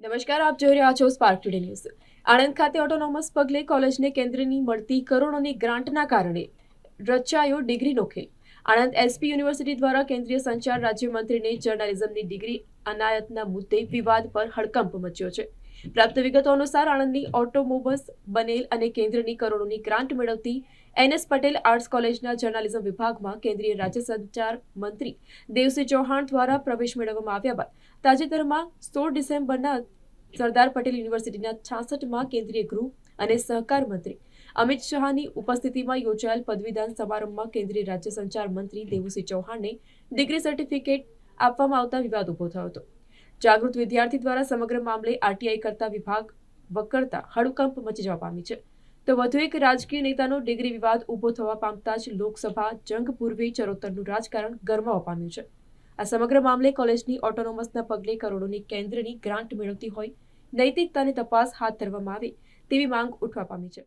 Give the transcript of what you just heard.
નમસ્કાર, આપ જોઈ રહ્યા છો સ્પાર્ક ટુડે ન્યૂઝ આણંદ ખાતે ઓટોનોમસ પગલે કોલેજને કેન્દ્રની મળતી કરોડોની ગ્રાન્ટના કારણે રચાયો ડિગ્રીનો ખેલ. આણંદ એસપી યુનિવર્સિટી દ્વારા કેન્દ્રીય સંચાર રાજ્યમંત્રીને જર્નાલિઝમની ડિગ્રી, અનાયતના મુદ્દે વિવાદ પર હડકંપ મચ્યો છે. પ્રાપ્ત વિગતો અનુસાર આણંદની ઓટોમોબસ બનેલ અને કેન્દ્રની કરોડોની ગ્રાન્ટ મેળવતી એનએસ પટેલ આર્ટ્સ કોલેજના જર્નાલિઝમ વિભાગમાં કેન્દ્રીય રાજ્ય સંચાર મંત્રી દેવસિંહ ચૌહાણ દ્વારા પ્રવેશ મેળવવામાં આવ્યા બાદ તાજેતરમાં સોળ ડિસેમ્બરના સરદાર પટેલ યુનિવર્સિટીના છાસઠમાં કેન્દ્રીય ગૃહ અને સહકાર મંત્રી અમિત શાહની ઉપસ્થિતિમાં યોજાયેલ પદવીદાન સમારંભમાં કેન્દ્રીય રાજ્ય સંચાર મંત્રી દેવુસિંહ ચૌહાણને ડિગ્રી સર્ટિફિકેટ આપવામાં આવતા વિવાદ ઊભો થયો હતો. જાગૃત વિદ્યાર્થી દ્વારા સમગ્ર મામલે આરટીઆઈ કરતા વિભાગ વકરતા હડકંપ મચી જવા પામી છે. તો વધુ એક રાજકીય નેતાનો ડિગ્રી વિવાદ ઊભો થવા પામતા જ લોકસભા જંગ પૂર્વે ચરોતરનું રાજકારણ ગરમાવા પામ્યું છે. આ સમગ્ર મામલે કોલેજની ઓટોનોમસના પગલે કરોડોની કેન્દ્રની ગ્રાન્ટ મેળવતી હોય નૈતિકતાની તપાસ હાથ ધરવામાં આવે તેવી માંગ ઉઠવા પામી છે.